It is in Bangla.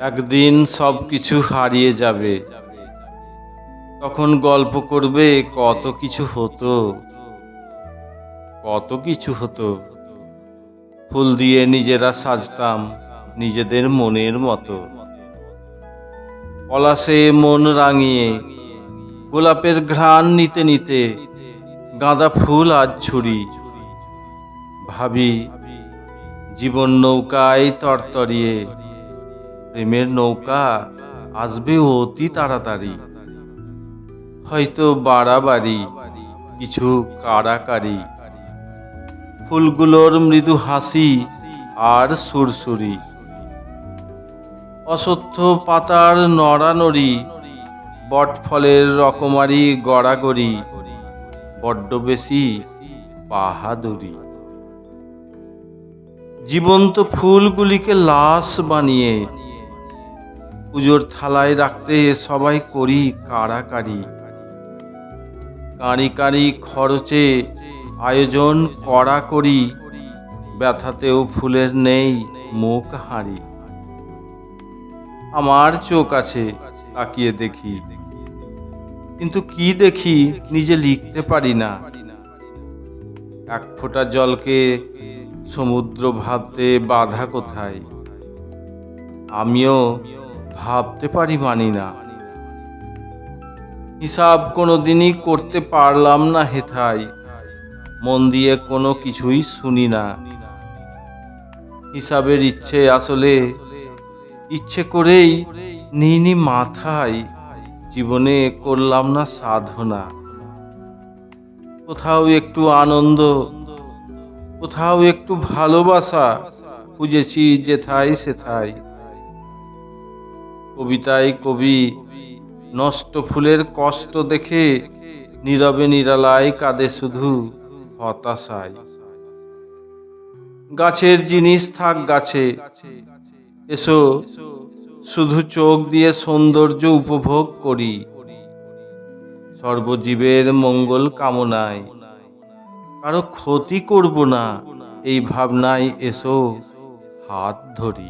একদিন সব কিছু হারিয়ে যাবে। তখন গল্প করবে, কত কিছু হতো। কত কিছু হতো। ফুল দিয়ে নিজেরা সাজতাম, নিজেদের মনের মতো। পলাশে মন রাঙিয়ে, গোলাপের ঘ্রাণ নিতে নিতে, গাঁদা ফুল আজ ছুরি ভাবি, জীবন নৌকায় তরতরিয়ে প্রেমের নৌকা আসবে অতি তাড়াতাড়ি। হয়তো বাড়াবাড়ি, কিছু কাড়াকাড়ি। ফুলগুলোর মৃদু হাসি আর সুরসুরি। অসত্য পাতার নড়ানড়ি, বটফলের রকমারি গড়াগড়ি, বড্ড বেশি বাহাদুরি। জীবন্ত ফুলগুলিকে লাশ বানিয়ে পুজোর থালায় রাখতে সবাই করি কাড়াকাড়ি। কাঁড়ি কাঁড়ি খরচে আয়োজন করা করি, ব্যথাতেও ফুলের নেই মুখ হাঁড়ি। আমার চোখ আছে, তাকিয়ে দেখি। কিন্তু কি দেখি নিজে লিখতে পারি না। এক ফোঁটা জলকে সমুদ্র ভাবতে বাধা কোথায়? আমিও ভাবতে পারি মানি না। হিসাব কোনোদিনই করতে পারলাম না হেথায় মন দিয়ে কোনো কিছুই শুনি না। হিসাবের ইচ্ছে আসলে ইচ্ছে করেই নিনি মাথায়। জীবনে করলাম না সাধনা। কোথাও একটু আনন্দ, কোথাও একটু ভালোবাসা খুঁজেছি যেথায় সেথায়। কবিতায় কবি, নষ্ট ফুলের কষ্ট দেখে নীরবে নিরালায় কাঁদে শুধু হতাশায়। গাছের জিনিস থাক গাছে, এসো শুধু চোখ দিয়ে সৌন্দর্য উপভোগ করি। সর্বজীবের মঙ্গল কামনায়, কারও ক্ষতি করব না, এই ভাবনায় এসো হাত ধরি।